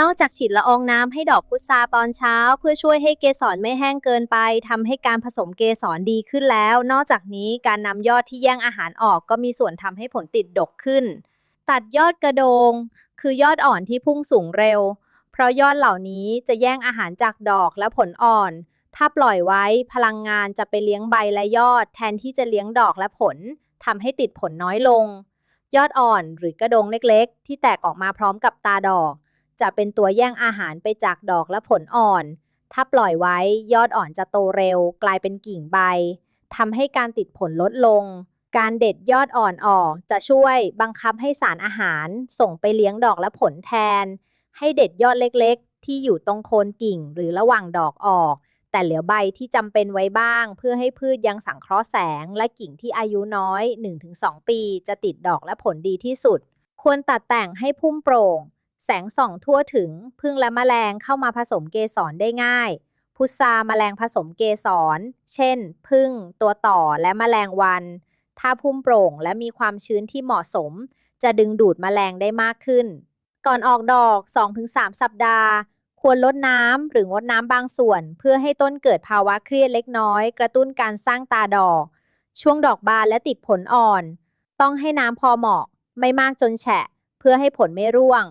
นอกจากฉีดละอองน้ำให้ดอกพุทราตอนเช้า เพื่อช่วยให้เกสรไม่แห้งเกินไปทำให้การผสมเกสรดีขึ้นแล้ว นอกจากนี้การนำยอดที่แย่งอาหารออกก็มีส่วนทำให้ผลติดดกขึ้น ตัดยอดกระโดง คือยอดอ่อนที่พุ่งสูงเร็ว เพราะยอดเหล่านี้จะแย่งอาหารจากดอกและผลอ่อน ถ้าปล่อยไว้พลังงานจะไปเลี้ยงใบและยอด แทนที่จะเลี้ยงดอกและผลทำให้ติดผลน้อยลง ยอดอ่อนหรือกระโดงเล็กๆ ที่แตกออกมาพร้อมกับตาดอก จะเป็นตัวแย่งอาหารไปจากดอกและผลอ่อน ถ้าปล่อยไว้ยอดอ่อนจะโตเร็ว กลายเป็นกิ่งใบทำให้การติดผลลดลง การเด็ดยอดอ่อนออกจะช่วยบังคับให้สารอาหารส่งไปเลี้ยงดอกและผลแทน ให้เด็ดยอดเล็กๆ ที่อยู่ตรงโคนกิ่งหรือระหว่างดอกออก แต่เหลือใบที่จำเป็นไว้บ้าง เพื่อให้พืชยังสังเคราะห์แสง และกิ่งที่อายุน้อย 1-2 ปี จะติดดอกและผลดีที่สุด ควรตัดแต่งให้พุ่มโปร่ง แสงส่องทั่วถึงพึ่งและแมลงเข้ามาผสมเกสรได้ง่าย พุทราแมลงผสมเกสร เช่น พึ่ง ตัวต่อและแมลงวัน ถ้าพุ่มโปร่งและมีความชื้นที่เหมาะสม จะดึงดูดแมลงได้มากขึ้น ก่อนออกดอก 2-3 สัปดาห์ ควรลดน้ำหรืองดน้ำบางส่วน เพื่อให้ต้นเกิดภาวะเครียดเล็กน้อย กระตุ้นการสร้างตาดอก ช่วงดอกบานและติดผลอ่อน ต้องให้น้ำพอเหมาะ ไม่มากจนแฉะ เพื่อให้ผลไม่ร่วง